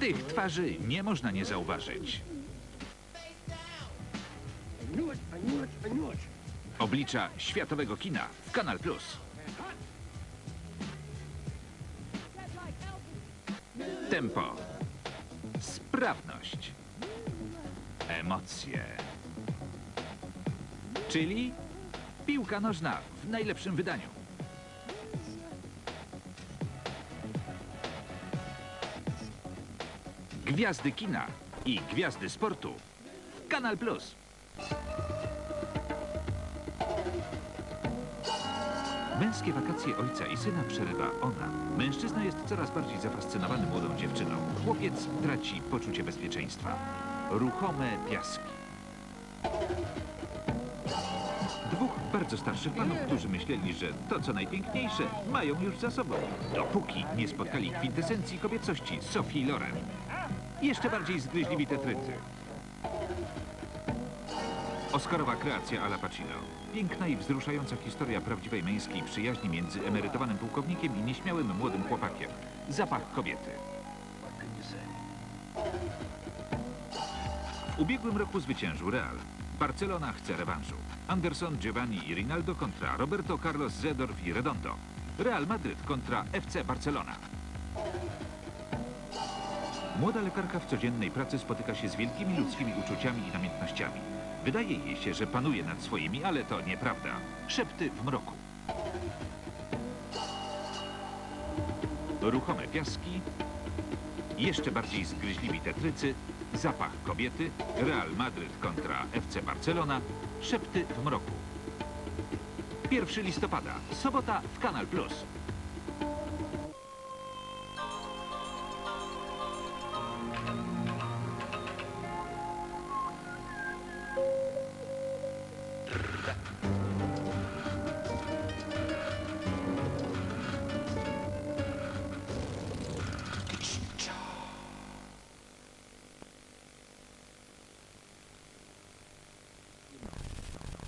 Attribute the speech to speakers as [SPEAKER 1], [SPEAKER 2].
[SPEAKER 1] Tych twarzy nie można nie zauważyć. Oblicza światowego kina w Kanal Plus. Tempo. Sprawność. Emocje. Czyli piłka nożna w najlepszym wydaniu. Gwiazdy kina i gwiazdy sportu Kanal Plus. Męskie wakacje ojca i syna przerywa ona. Mężczyzna jest coraz bardziej zafascynowany młodą dziewczyną. Chłopiec traci poczucie bezpieczeństwa. Ruchome piaski. Dwóch bardzo starszych panów, którzy myśleli, że to co najpiękniejsze mają już za sobą. Dopóki nie spotkali kwintesencji kobiecości Sophie Loren. Jeszcze bardziej zgryźliwi tetrycy. Oscarowa kreacja Ala Pacino. Piękna i wzruszająca historia prawdziwej męskiej przyjaźni między emerytowanym pułkownikiem i nieśmiałym młodym chłopakiem. Zapach kobiety. W ubiegłym roku zwyciężył Real. Barcelona chce rewanżu. Anderson, Giovanni i Rinaldo kontra Roberto Carlos Zedorf i Redondo. Real Madryt kontra FC Barcelona. Młoda lekarka w codziennej pracy spotyka się z wielkimi ludzkimi uczuciami i namiętnościami. Wydaje jej się, że panuje nad swoimi, ale to nieprawda. Szepty w mroku. Ruchome piaski, jeszcze bardziej zgryźliwi tetrycy, zapach kobiety, Real Madryt kontra FC Barcelona, szepty w mroku. 1 listopada, sobota w Kanal Plus.